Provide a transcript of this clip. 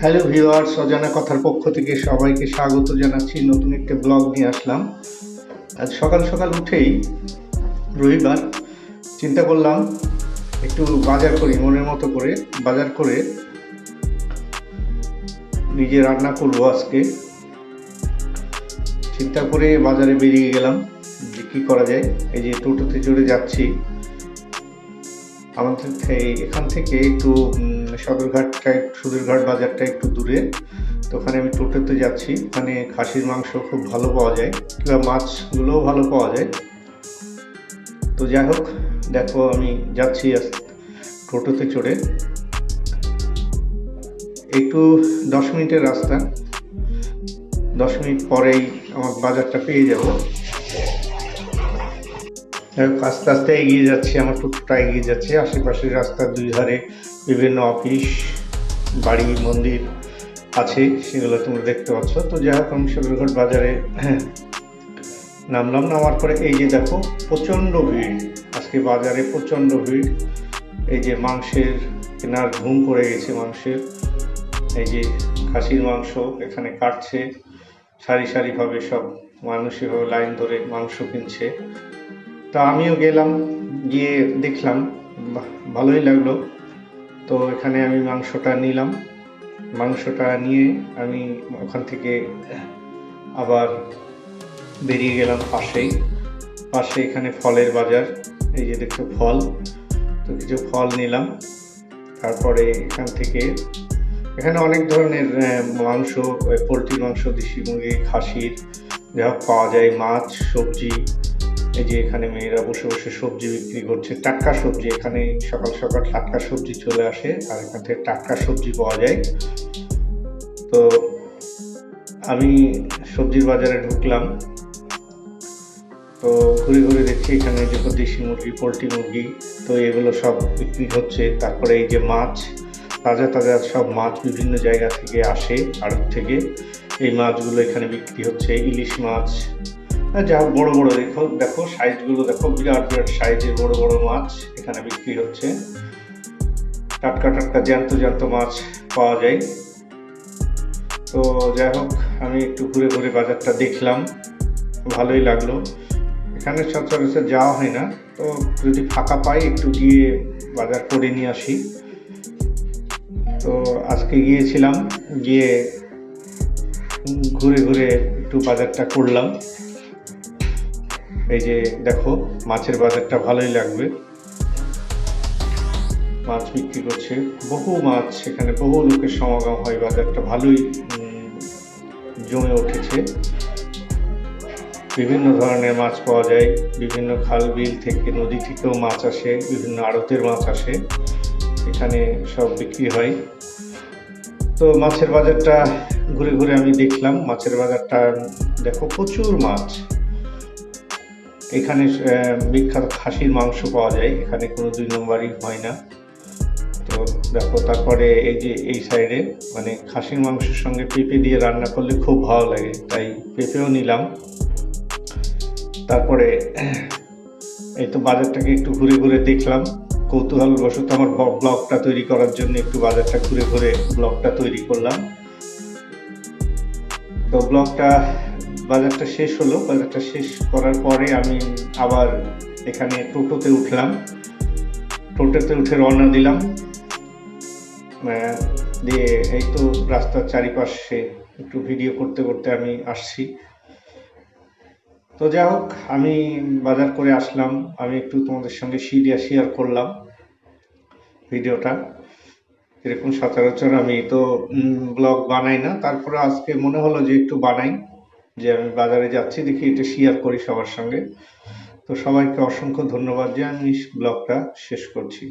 Hello viewers অজানা কথার পক্ষ থেকে সবাইকে স্বাগত জানাচ্ছি। নতুন একটা ব্লগ নিয়ে আসলাম। আজ সকাল সকাল উঠেই রবিবার চিন্তা করলাম, একটু বাজার করি, মনের মতো করে বাজার করে নিজে রান্না করব আজকে। চিন্তা করে বাজারে বেরিয়ে গেলাম যে কী করা যায়। এই যে টোটোতে চড়ে যাচ্ছি। আমাদের এখান থেকে একটু সদরঘাটটা সদরঘাট বাজারটা একটু দূরে। তো ওখানে আমি টোটোতে যাচ্ছি। ওখানে খাসির মাংস খুব ভালো পাওয়া যায়, কিংবা মাছগুলোও ভালো পাওয়া যায়। তো যাই হোক, দেখো আমি যাচ্ছি টোটোতে চড়ে। একটু দশ মিনিটের রাস্তা। দশ মিনিট পরেই আমার বাজারটা পেয়ে যাব। আস্তে আস্তে এগিয়ে যাচ্ছি, আমার টুকটা এগিয়ে যাচ্ছে। আশেপাশের রাস্তার দুই ধারে বিভিন্ন অফিস, বাড়ি, মন্দির আছে, সেগুলো তোমরা দেখতে পাচ্ছ। তো যাই হোক, আমি সদরঘাট বাজারে নামলাম, নামার পরে এই যে দেখো, প্রচণ্ড ভিড়। আজকে বাজারে প্রচণ্ড ভিড়। এই যে মাংসের কেনার ঘুম পড়ে গেছে, মাংসের। এই যে খাসির মাংস এখানে কাটছে। সারি সারিভাবে সব মানুষ এভাবে লাইন ধরে মাংস কিনছে। তা আমিও গেলাম, গিয়ে দেখলাম ভালোই লাগল। তো এখানে আমি মাংসটা নিলাম। মাংসটা নিয়ে আমি ওখান থেকে আবার বেরিয়ে গেলাম পাশেই। পাশে এখানে ফলের বাজার, এই যে দেখছ ফল। তো কিছু ফল নিলাম। তারপরে এখান থেকে এখানে অনেক ধরনের মাংস পোলট্রি মাংস, দেশি মুরগি, খাসির, যা পাওয়া যায়, মাছ, সবজি। এই যে এখানে মেয়েরা বসে বসে সবজি বিক্রি করছে, টাটকা সবজি। এখানে সকাল সকাল টাটকা সবজি চলে আসে, আর এখান থেকে টাটকা সবজি পাওয়া যায়। তো আমি সবজির বাজারে ঢুকলাম। তো ঘুরে ঘুরে দেখছি এখানে যে দেশি মুরগি, পোলট্রি মুরগি, তো এগুলো সব বিক্রি হচ্ছে। তারপরে এই যে মাছ তাজা তাজা সব মাছ বিভিন্ন জায়গা থেকে আসে, আড়ত থেকে। এই মাছগুলো এখানে বিক্রি হচ্ছে, ইলিশ মাছ। আর যা বড় বড়, দেখো দেখো সাইজগুলো দেখো, বিরাট বিরাট সাইজের বড় বড় মাছ এখানে বিক্রি হচ্ছে। টাটকা টাটকা, জ্যান্ত জ্যান্ত মাছ পাওয়া যায়। তো যাই হোক, আমি একটু ঘুরে ঘুরে বাজারটা দেখলাম। ভালোই লাগল। এখানে সচরাচর যাওয়া হয় না। তো যদি ফাঁকা পাই, একটু গিয়ে বাজার করে নিয়ে আসি। তো আজকে গিয়েছিলাম, গিয়ে ঘুরে ঘুরে একটু বাজারটা করলাম। এই যে দেখো, মাছের বাজারটা ভালোই লাগবে। মাছ বিক্রি করছে, বহু মাছ সেখানে, বহু লোকের সমাগম হয়, বাজারটা ভালোই জমে উঠেছে। বিভিন্ন ধরনের মাছ পাওয়া যায়, বিভিন্ন খাল বিল থেকে নদী থেকেও মাছ আসে, বিভিন্ন আড়তের মাছ আসে। এখানে সব বিক্রি হয়। তো মাছের বাজারটা ঘুরে ঘুরে আমি দেখলাম। মাছের বাজারটা, দেখো প্রচুর মাছ। এখানে বিখ্যাত খাসির মাংস পাওয়া যায়। এখানে কোনো দুই নম্বরই হয় না। তো দেখো, তারপরে এই যে, এই সাইডে মানে খাসির মাংসের সঙ্গে পেঁপে দিয়ে রান্না করলে খুব ভালো লাগে। তাই পেঁপেও নিলাম। তারপরে, এই তো বাজারটাকে একটু ঘুরে ঘুরে দেখলাম। কৌতূহলবশত আমার ব্লগটা তৈরি করার জন্য একটু বাজারটা ঘুরে ঘুরে ব্লগটা তৈরি করলাম। তো ব্লগটা বাজারটা শেষ হলো। বাজারটা শেষ করার পরে আমি আবার এখানে টোটোতে উঠলাম। টোটোতে উঠে রওনা দিলাম। দিয়ে এই তো রাস্তার চারিপাশে একটু ভিডিও করতে করতে আমি আসছি। তো যাই হোক, আমি বাজার করে আসলাম। আমি একটু তোমাদের সঙ্গে শিডিয়া শেয়ার করলাম। ভিডিওটা। এরকম সচরাচর আমি তো ব্লগ বানাই না। তারপরে আজকে মনে হলো যে একটু বানাই, যে আমি বাজারে যাচ্ছি, দেখি এটা শেয়ার করি সবার সঙ্গে। তো সবাইকে অসংখ্য ধন্যবাদ যে আমি ব্লগটা শেষ করছি।